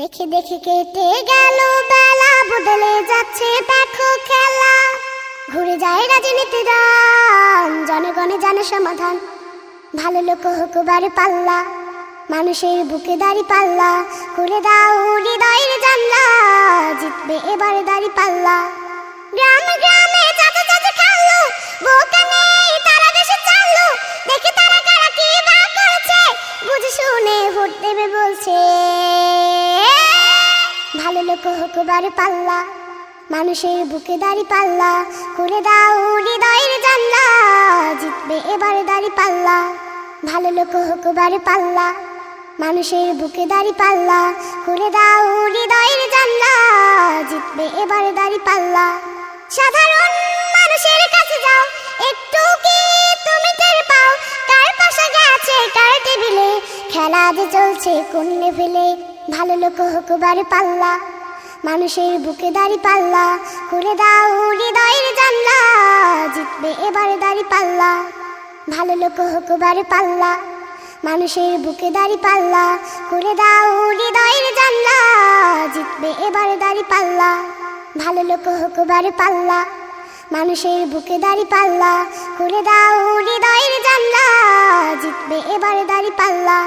দেখে দেখে কেটে গেল বেলা। বদলে যাচ্ছে দেখো খেলা। ঘুরে যায় রাজনীতি রান জনগণে জানে সমাধান। ভালো লোক হোক বারে পাল্লা, মানুষের বুকে দাড়ি পাল্লা। করে দাও হৃদয়ের জানলা, জিতবে এবারে দাড়ি পাল্লা। গ্রামে গ্রামে চাচা চাচা খাল্লো, বোকা নেই তারা দেশে চাললো। দেখে তারা কারা কি বা করেছে, বুঝে শুনে ভোট দেবে বলছে। লোক হোক বারে পাল্লা। মানুষের বুকে দাড়ি পাল্লা। করে দাও হৃদয়ের জানলা। জিতবে এবারে দাড়ি পাল্লা। ভালো লোক হোক বারে পাল্লা। মানুষের বুকে দাড়ি পাল্লা। করে দাও হৃদয়ের জানলা। জিতবে এবারে দাড়ি পাল্লা। সাধারণ মানুষের কাছে যাও। একটু কি তুমি টের পাও? কার পাশে গেছে, কার টেবিলে? খেলা যে চলছে, কোন লেভেলে ভালো লোক হোক বারে পাল্লা। মানুষের বুকে দাড়ি পাল্লা করে দাও হৃদয়ের জানলা, জিতবে এবারে দাড়ি পাল্লা। ভালো লোক হোক বারে পাল্লা, মানুষের বুকে দাড়ি পাল্লা করে দাও হৃদয়ের জানলা, জিতবে এবারে দাড়ি পাল্লা। ভালো লোক হোক বারে পাল্লা, মানুষের বুকে দাড়ি পাল্লা করে দাও হৃদয়ের জানলা, জিতবে এবারে দাড়ি পাল্লা।